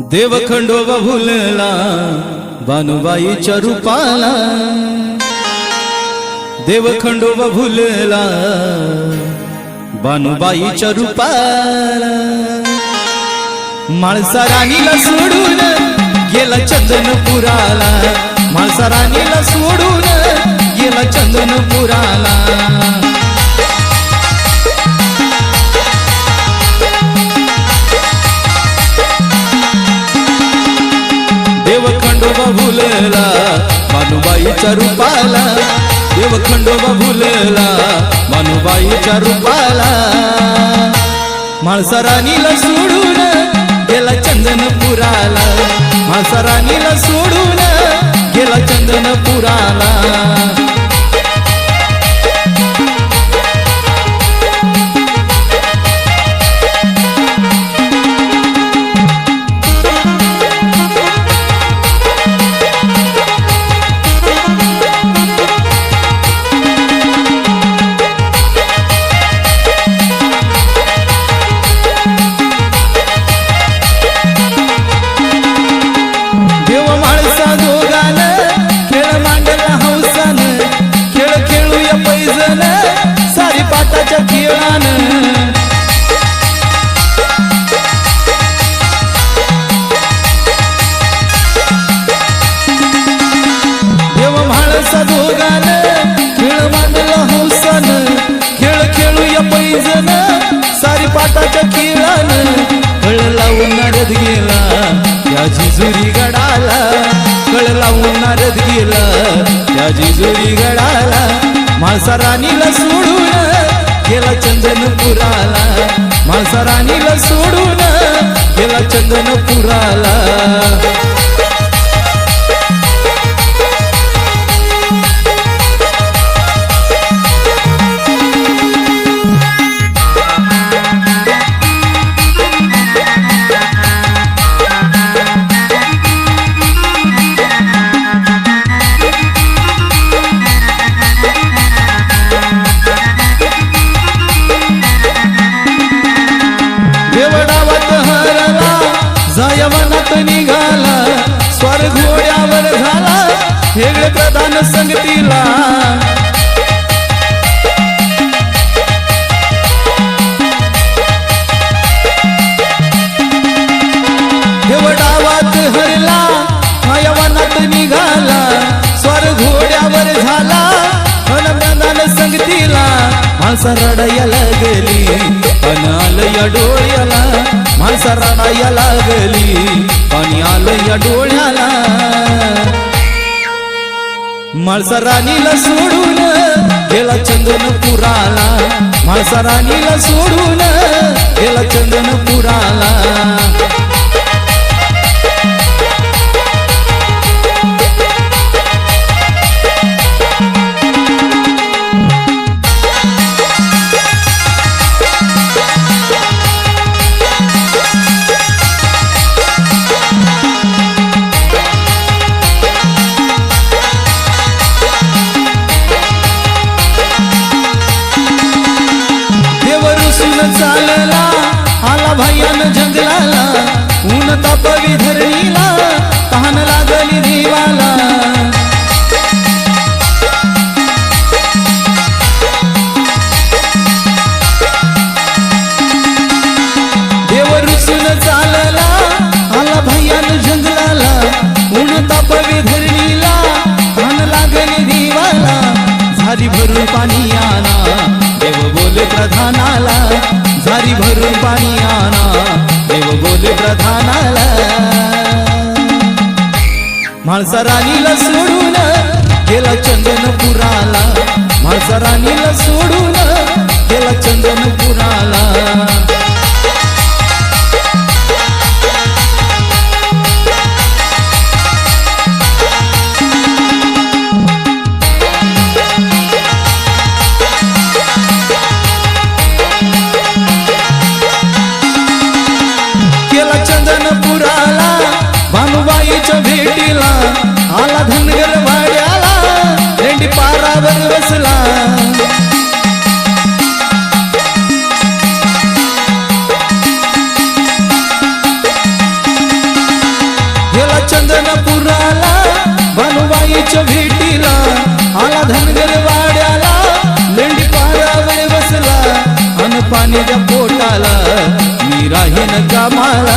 देव खंडोबा भुलला बानुबाईच्या रूपाला. देव खंडोबा भुलला बानुबाईच्या रूपाला. माळसा राणीला सोडून गेला चंदनपुराला. माळसा राणीला सोडून गेला चंदनपुराला. भुलला मानुबाईच्या रूपाला देव खंडोबा भुलला मानुबाईच्या रूपाला. माळसा सोडून गेला चंदनपुराला माळसा राणीला सोडून गेला चंदनपुराला. गेला त्या जिजुरी गडाला कळ लावून नारद गेला त्या जिजुरी गडाला माळसा राणीला सोडून गेला चंदनपुराला. माझा राणीला सोडून गेला चंदनपुराला. देवडावात हरला जायवनात निघाला स्वर घोड्यावर झाला हेगळे प्रधान संगतीला. माणसा रडाया लागली पण आलं या डोळ्याला माणसा रडाया लागली पाणी आलं या डोळ्याला माळसा राणीला सोडून गेला चंदनपुराला माळसा राणीला सोडून गेला चंदन पुराला भयान जंगलाला ऊन ताप धरणीला तहान लागली देवाला. देव रुसून चालला आला भयान जंगलाला. ऊन ताप धरणीला तहान लागली देवाला. झारी भरून पाणी आणा देव बोल प्रधानाला. झारी भरून पाणी माणसा प्रधानाला राणीला सोडून गेला चंदनपुराला. माणसा राणीला सोडून गेला चंदनपुराला. भानुबाईच्या भेटीला आला धनगर वाड्याला लेंडी पारावर बसला. अन पाण्याच्या पोटाला मी राहीन कामाला.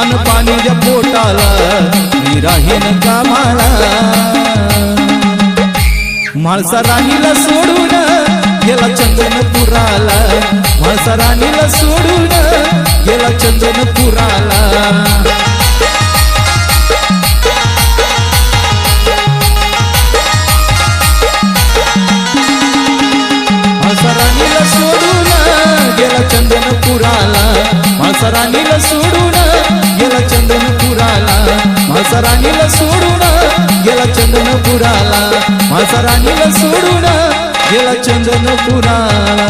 अन पाण्याच्या पोटाला मी राहीन कामाला. माणसा राणीला सोडून गेला चंदनपुराला. माणसा राणीला सोडून गेला चंदनपुराला. माळसा सोडून गेला चंदनपुराला माळसा राणीला सोडून गेला चंदनपुराला माळसा राणीला सोडून गेला चंदनपुराला